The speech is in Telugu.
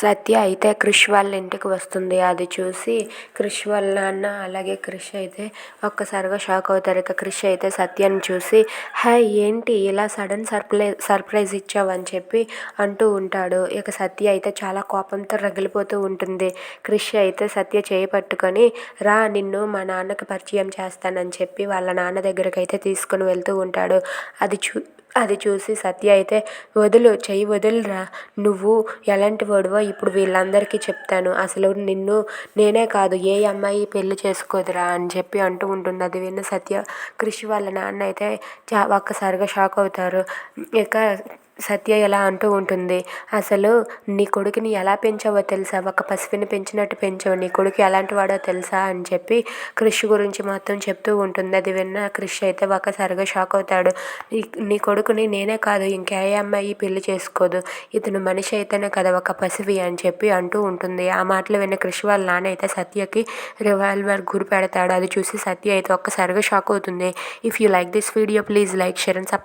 సత్య అయితే క్రిష్ వాళ్ళ ఇంటికి వస్తుంది. అది చూసి క్రిష్ వాళ్ళ నాన్న అలాగే క్రిష్ అయితే ఒక్కసారిగా షాక్ అవుతారు. ఇక క్రిష్ అయితే సత్యని చూసి హాయ్ ఏంటి ఇలా సడన్ సర్ప్లైజ్ సర్ప్రైజ్ ఇచ్చావు? అని చెప్పి అంటూ ఉంటాడు. ఇక సత్య అయితే చాలా కోపంతో రగిలిపోతూ ఉంటుంది. క్రిష్ అయితే సత్య చేయి పట్టుకొని రా నిన్ను మా నాన్నకి పరిచయం చేస్తానని చెప్పి వాళ్ళ నాన్న దగ్గరికి అయితే తీసుకుని వెళ్తూ ఉంటాడు. అది చూ అది చూసి సత్య అయితే వదులు చెయ్యి వదులురా. నువ్వు ఎలాంటి వాడివో ఇప్పుడు వీళ్ళందరికీ చెప్తాను. అసలు నిన్ను నేనే కాదు ఏ అమ్మాయి పెళ్ళి చేసుకోదురా అని చెప్పి అంటూ ఉంటుంది. అది విన్న సత్య కృషి వాళ్ళ నాన్న అయితే చా ఒక్కసారిగా షాక్ అవుతారు. ఇక సత్య ఎలా అంటూ ఉంటుంది అసలు నీ కొడుకుని ఎలా పెంచావో తెలుసా? ఒక పసిపిని పెంచినట్టు పెంచావు నీ కొడుకు ఎలాంటి వాడో తెలుసా? అని చెప్పి క్రిష్ గురించి మొత్తం చెప్తూ ఉంటుంది. అది విన్న క్రిష్ అయితే ఒకసారిగా షాక్ అవుతాడు. నీ నీ కొడుకుని నేనే కాదు ఇంకే అమ్మాయి పెళ్ళి చేసుకోదు. ఇతను మనిషి అయితేనే కదా ఒక పసివి అని చెప్పి అంటూ ఉంటుంది. ఆ మాటలు విన్న క్రిష్ వాళ్ళ నాన్న అయితే సత్యకి రివాల్వర్ గురి పెడతాడు. అది చూసి సత్య అయితే ఒక్కసారిగా షాక్ అవుతుంది. If you like this video please like share and subscribe.